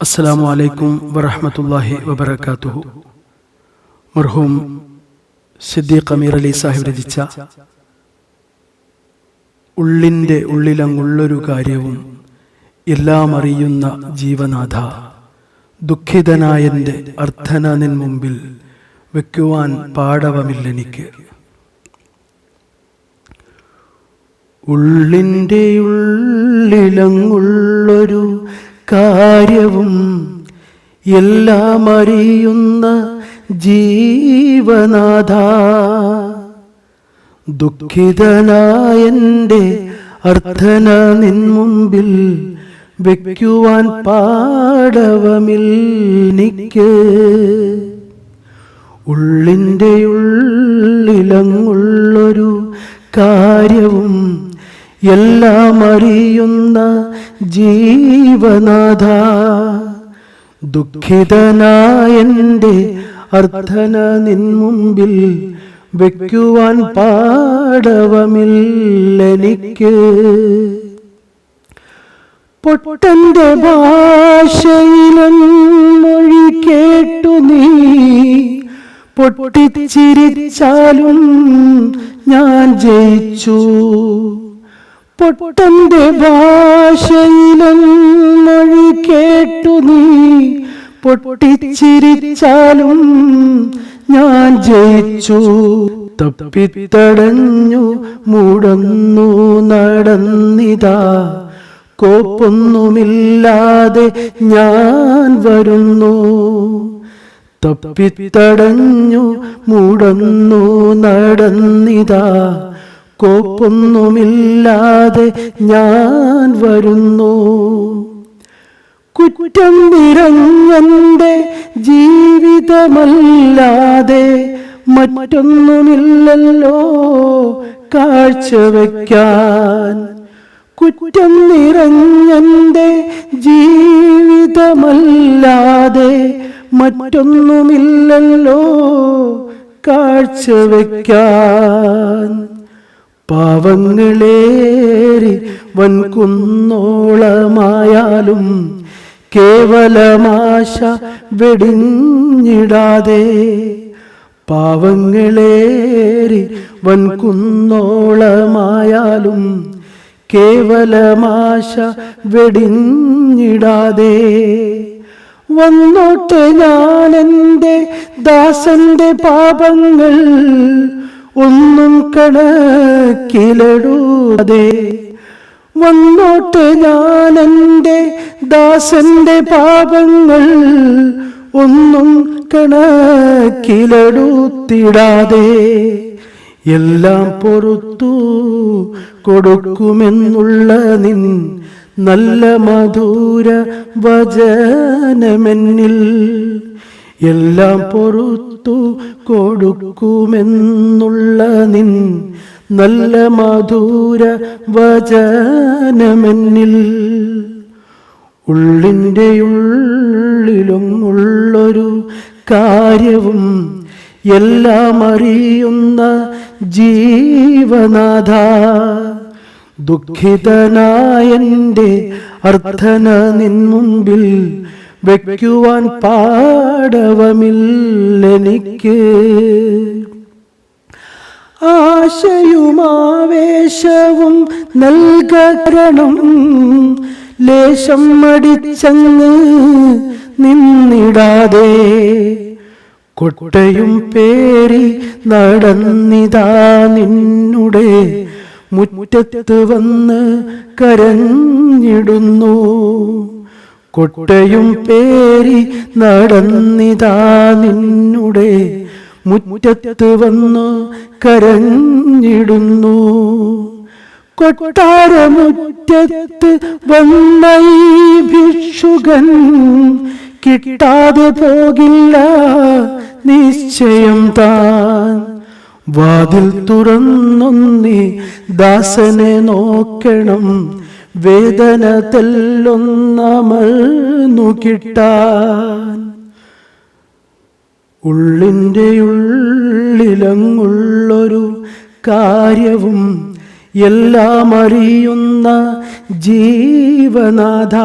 അസ്സലാമു അലൈക്കും വറഹമത്തല്ലാഹി വബർക്കാത്തുഹു മർഹൂം സിദ്ദീഖ് അമീർ അലി സാഹിബ് രചിച്ച ഉള്ളിന്റെ ഉള്ളിലങ്ങുള്ളൊരു കാര്യവും എല്ലാം അറിയുന്ന ജീവനാഥ ദുഃഖിതനായന്റെ അർത്ഥന നിൻ മുമ്പിൽ വെക്കുവാൻ പാടവമില്ലെനിക്ക് ഉള്ളിന്റെ ഉള്ളിലങ്ങുള്ളൊരു കാര്യവും എല്ലാം അറിയുന്ന ജീവനാഥ. ദുഃഖിതനായന്റെ അർത്ഥന നിൻ മുമ്പിൽ പാടവമിൽ നിക്ക്. ഉള്ളിന്റെ ഉള്ളിലങ്ങുള്ളൊരു കാര്യവും എല്ലാം അറിയുന്ന ജീവനാഥ ദുഃഖിതനായന്റെ അർത്ഥന നിൻ മുമ്പിൽ വെക്കുവാൻ പാടവമില്ലെനിക്ക് പൊട്ടന്റെ ഭാഷയിലൻ മൊഴി കേട്ടു നീ പൊട്ടിച്ചിരിച്ചാലും ഞാൻ ജയിച്ചു. പൊട്ടന്റെ ഭാഷയിലും മൊഴി കേട്ടു നീ. പൊട്ടിച്ചിരിച്ചാലും ഞാൻ ജയിച്ചു. തപ്പിത്തടഞ്ഞു മുടന്നു നടന്നിതാ. കോപ്പൊന്നുമില്ലാതെ ഞാൻ വരുന്നു. തപ്പിത്തടഞ്ഞു മുടന്നു നടന്നിതാ. കോപ്പൊന്നുമില്ലാതെ ഞാൻ വരുന്നു. കുറ്റം നിറഞ്ഞന്റെ ജീവിതമല്ലാതെ മറ്റൊന്നുമില്ലല്ലോ കാഴ്ചവെക്കാൻ കുറ്റം നിറഞ്ഞന്റെ ജീവിതമല്ലാതെ മറ്റൊന്നുമില്ലല്ലോ കാഴ്ചവെക്കാൻ പാവങ്ങളേറി വൻകുന്നോളമായാലും കേവലമാശ വെടിഞ്ഞിടാതെ പാവങ്ങളേറി വൻകുന്നോളമായാലും കേവലമാശ വെടിഞ്ഞിടാതെ വന്നോട്ടെ ഞാനെന്റെ ദാസന്റെ പാപങ്ങൾ ഒന്നും കണക്കിലടൂതെ വന്നോട്ട് ഞാനെന്റെ ദാസന്റെ പാപങ്ങൾ ഒന്നും കണക്കിലടൂത്തിടാതെ എല്ലാം പൊറത്തു കൊടുക്കുമെന്നുള്ള നിൻ നല്ല മധുര വചനമെന്നിൽ എല്ലാം പൊറുത്തു കൊടുക്കുമെന്നുള്ള നിൻ നല്ല മധുര വചനമെന്നിൽ ഉള്ളിന്റെ ഉള്ളിലും ഉള്ളൊരു കാര്യവും എല്ലാം അറിയുന്ന ജീവനാഥ. ദുഃഖിതനായന്റെ അർത്ഥന നിൻ മുമ്പിൽ വയ്ക്കുവാൻ പാടവമില്ലെനിക്ക്. ആശയുമാവേശവും നൽകരണം ലേശം മടിച്ചങ്ങ് നിന്നിടാതെ കൊട്ടയും പേരി നടന്നിതാ നിന്നുടെ മുറ്റത്ത് വന്ന് കരഞ്ഞിടുന്നു. കൊട്ടയും പേരി നടന്നിതാ നിന്നുടെ മുറ്റത്ത് വന്ന് കരഞ്ഞിടുന്നു. കൊട്ടാരമുറ്റത്ത് വന്ന ഈ ഭിക്ഷുകൻ കിട്ടാതെ പോകില്ല നിശ്ചയം താൻ. വാതിൽ തുറന്നൊന്നി ദാസനെ നോക്കണം വേദന തെല്ലൊന്നമർന്നു കിട്ടാൻ ഉള്ളിന്റെ ഉള്ളിലങ്ങുള്ളൊരു കാര്യവും എല്ലാം അറിയുന്ന ജീവനാഥ.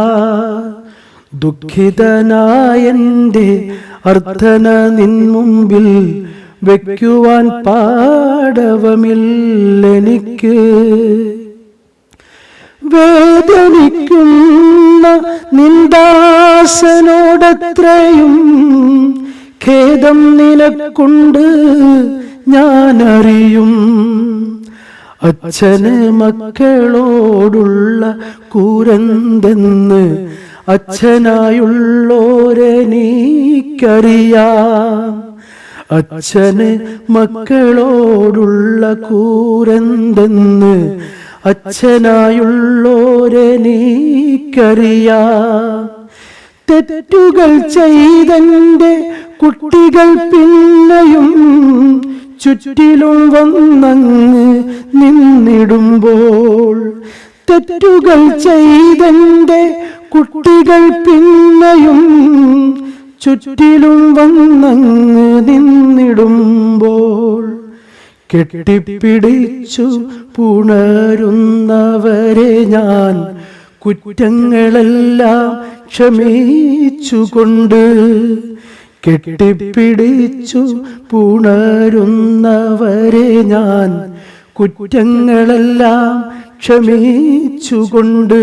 ദുഃഖിതനായന്റെ അർത്ഥന നിൻ മുമ്പിൽ വയ്ക്കുവാൻ പാടവമില്ലെനിക്ക്. വേദനിക്കുന്ന നിന്ദാസനോടത്രയും ഖേദം നിനക്കുണ്ട് ഞാനറിയും. അച്ഛന് മക്കളോടുള്ള കൂരന്തെന്ന് അച്ഛനായുള്ളോരെനിക്കറിയാം അച്ഛന് മക്കളോടുള്ള കൂരെന്തെന്ന് അച്ഛനായുള്ളോരെനിക്കറിയാം തെറ്റുകൾ ചെയ്തന്റെ കുട്ടികൾ പിന്നെയും ചുറ്റിലും വന്നങ്ങ് നിന്നിടുമ്പോൾ തെറ്റുകൾ ചെയ്തന്റെ കുട്ടികൾ പിന്നെയും ചുറ്റിലും വന്നങ്ങ് നിന്നിടുമ്പോൾ കെട്ടിപ്പിടിച്ചു പുണരുന്നവരെ ഞാൻ കുറ്റങ്ങളെല്ലാം ക്ഷമിച്ചുകൊണ്ട് കെട്ടിപ്പിടിച്ചു പുണരുന്നവരെ ഞാൻ കുറ്റങ്ങളെല്ലാം ക്ഷമിച്ചുകൊണ്ട്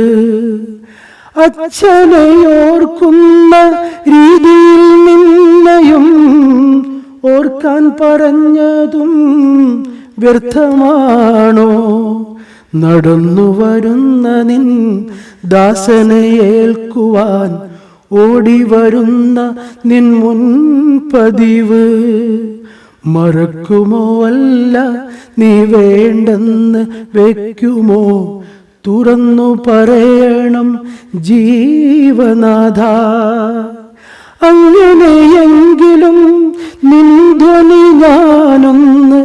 അച്ഛനെ ഓർക്കുന്ന രീതിയിൽ നിന്നെയും ഓർക്കാൻ പറഞ്ഞതും വ്യർത്ഥമാണോ? നടന്നു വരുന്ന നിൻ ദാസനെ ഏൽക്കുവാൻ ഓടി വരുന്ന നിൻ മുൻപതിവ് മറക്കുമോ അല്ല നീ വേണ്ടെന്ന് വെക്കുമോ? തുറന്നു പറയണം ജീവനാഥ. അങ്ങനെയെങ്കിലും നിന്ദ്വനി ഞാനൊന്ന്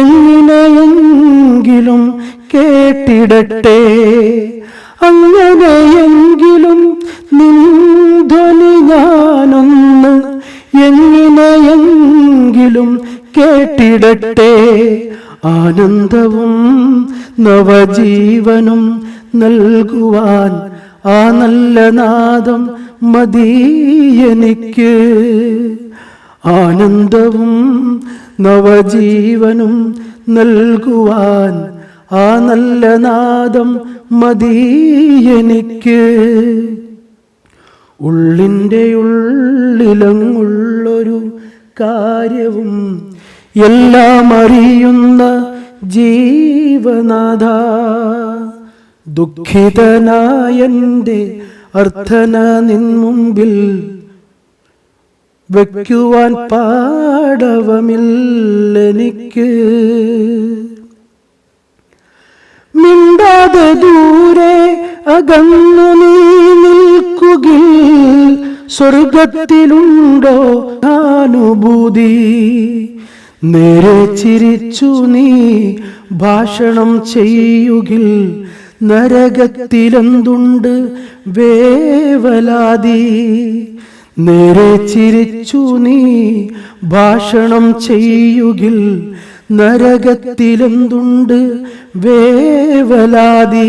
എങ്ങനെയെങ്കിലും കേട്ടിടട്ടെ. അങ്ങനെയെങ്കിലും നിന്ദ്വനി ഞാനൊന്ന് എങ്ങനെയെങ്കിലും കേട്ടിടട്ടെ. ആനന്ദവും നവജീവനും നൽകുവാൻ ആ നല്ല നാദം മതിയെനിക്ക് ആനന്ദവും നവജീവനും നൽകുവാൻ ആ നല്ല നാദം മതിയനിക്ക് ഉള്ളിന്റെ ഉള്ളിലങ്ങുള്ളൊരു കാര്യവും എല്ലാം അറിയുന്ന ജീവനാഥ. ദുഃഖിതനായന്റെ അർത്ഥന നിൻ മുമ്പിൽ വയ്ക്കുവാൻ പാടവമില്ലെനിക്ക് മിണ്ടാതെ ദൂരെ അകന്നു നീ നിൽക്കുകിൽ സ്വർഗത്തിലുണ്ടോ അനുഭൂതി നേരെ ചിരിച്ചു നീ ഭാഷണം ചെയ്യുകിൽ നരകത്തിലെന്തുണ്ട്? വേവലാതി. നേരെ ചിരിച്ചു നീ ഭാഷണം ചെയ്യുകിൽ നരകത്തിലെന്തുണ്ട്? വേവലാതി.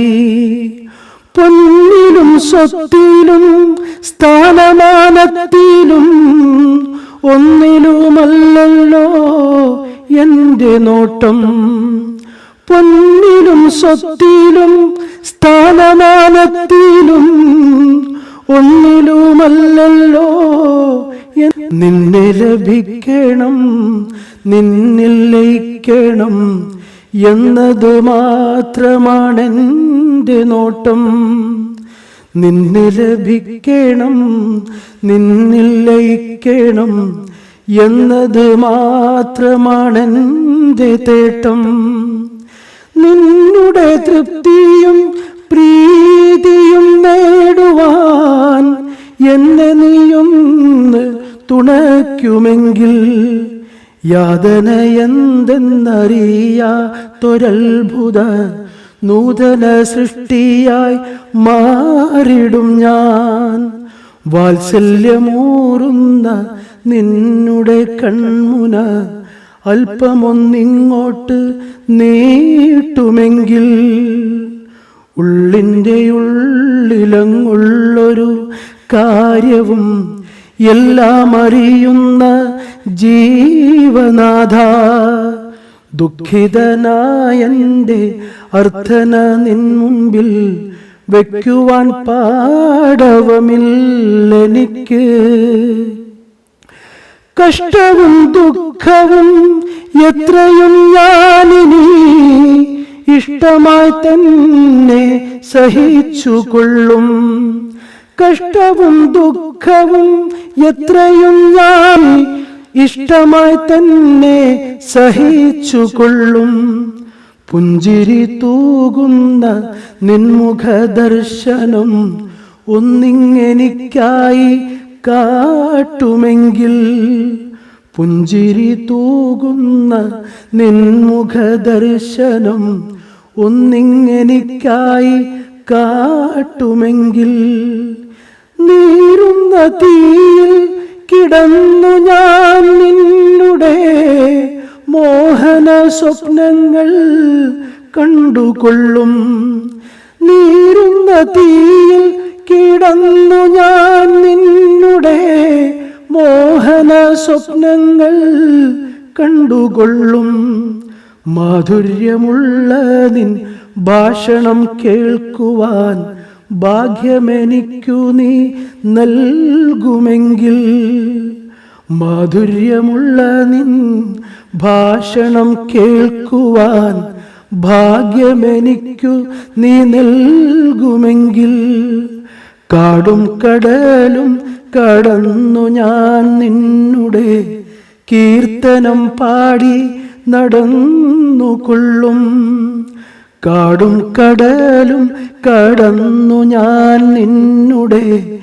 പൊന്നിലും സ്വത്തിലും സ്ഥാനമാനത്തിലും ഒന്നിലുമല്ലല്ലോ എന്റെ നോട്ടം. പൊന്നിലും സ്വത്തിലും സ്ഥാനമാനത്തിലും ഒന്നിലുമല്ലല്ലോ. നിന്നെ ലഭിക്കണം നിന്നിൽ ലയിക്കണം എന്നത് മാത്രമാണെന്റെ നോട്ടം. നിന്നെ ലഭിക്കണം നിന്നിൽ ലയിക്കണം എന്നത് മാത്രമാണെന്റെ തേട്ടം. നിന്നുടെ തൃപ്തിയും പ്രീതിയും നേടുവാൻ എന്നെ നീയൊന്ന് തുണയ്ക്കുമെങ്കിൽ യാതന എന്തെന്നറിയാത്തൊരത്ഭുത നൂതന സൃഷ്ടിയായി മാറിടും ഞാൻ. വാത്സല്യമൂറുന്ന നിന്നുടെ കൺമുന അല്പമൊന്നിങ്ങോട്ട് നീട്ടുമെങ്കിൽ ഉള്ളിന്റെ ഉള്ളിലങ്ങുള്ളൊരു കാര്യവും എല്ലാം അറിയുന്ന ജീവനാഥ. ദുഃഖിതനായന്റെ അർത്ഥന നിൻ മുമ്പിൽ വയ്ക്കുവാൻ പാടവമില്ലെനിക്ക്. കഷ്ടവും ദുഃഖവും എത്രയും ഞാനിനി ഇഷ്ടമായി തന്നെ സഹിച്ചുകൊള്ളും. കഷ്ടവും ദുഃഖവും എത്രയും ഞാൻ ഇഷ്ടമായി തന്നെ സഹിച്ചുകൊള്ളും. പുഞ്ചിരി തൂകുന്ന നിൻമുഖ ദർശനം ഒന്നിങ്ങെനിക്കായി കാട്ടുമെങ്കിൽ പുഞ്ചിരി തൂകുന്ന നിൻമുഖ ദർശനം ഒന്നിങ്ങെനിക്കായി കാട്ടുമെങ്കിൽ നീറുന്ന തീയിൽ കിടന്നു ഞാൻ നിന്നുടെ മോഹന സ്വപ്നങ്ങൾ കണ്ടുകൊള്ളും. നീറുന്ന തീയിൽ കിടന്നു ഞാൻ നിന്നുടെ മോഹന സ്വപ്നങ്ങൾ കണ്ടുകൊള്ളും. മാധുര്യമുള്ള നിൻ ഭാഷണം കേൾക്കുവാൻ ഭാഗ്യമെനിക്കു നീ നൽകുമെങ്കിൽ. മാധുര്യമുള്ള നിൻ ഭാഷണം കേൾക്കുവാൻ ഭാഗ്യമെനിക്കു നീ നൽകുമെങ്കിൽ. കാടും കടലും കടന്നു ഞാൻ നിന്നുടെ കീർത്തനം പാടി നടന്നു കൊള്ളും. കാടും കടലും കടന്നു ഞാൻ നിന്നുടെ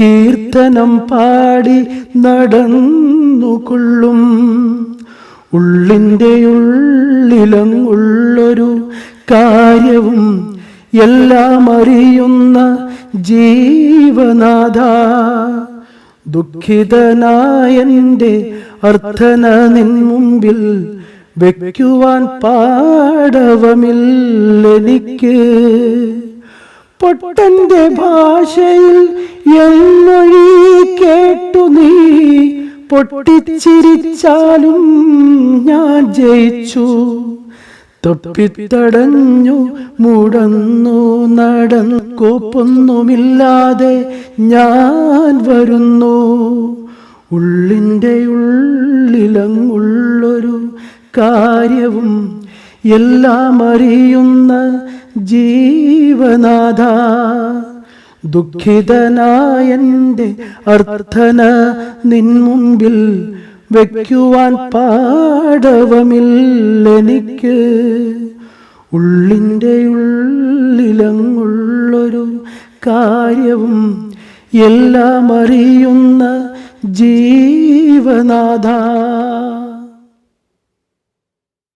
കീർത്തനം പാടി നടന്നു കൊള്ളും. ഉള്ളിന്റെ ഉള്ളിലങ്ങുള്ളൊരു കാര്യവും എല്ലാം അറിയുന്ന ജീവനാഥ. ദുഃഖിതനായന്റെ അർത്ഥന നിൻ മുമ്പിൽ വയ്ക്കുവാൻ പാടവമില്ലെനിക്ക് പൊട്ടന്റെ ഭാഷയിൽ എന്നൊഴി കേട്ടു നീ പൊട്ടിച്ചിരിച്ചാലും ഞാൻ ജയിച്ചു. തപ്പിത്തടഞ്ഞു മുടന്നു നടക്കോപ്പൊന്നുമില്ലാതെ ഞാൻ വരുന്നു. ഉള്ളിന്റെ ഉള്ളിലങ്ങുള്ളൊരു കാര്യവും എല്ലാം അറിയുന്ന ജീവനാഥ. ദുഃഖിതനായന്റെ അർത്ഥന നിൻ മുമ്പിൽ വയ്ക്കുവാൻ പാടവമില്ലെനിക്ക്. ഉള്ളിന്റെ ഉള്ളിലങ്ങുള്ളൊരു കാര്യവും എല്ലാം അറിയുന്ന ജീവനാഥ.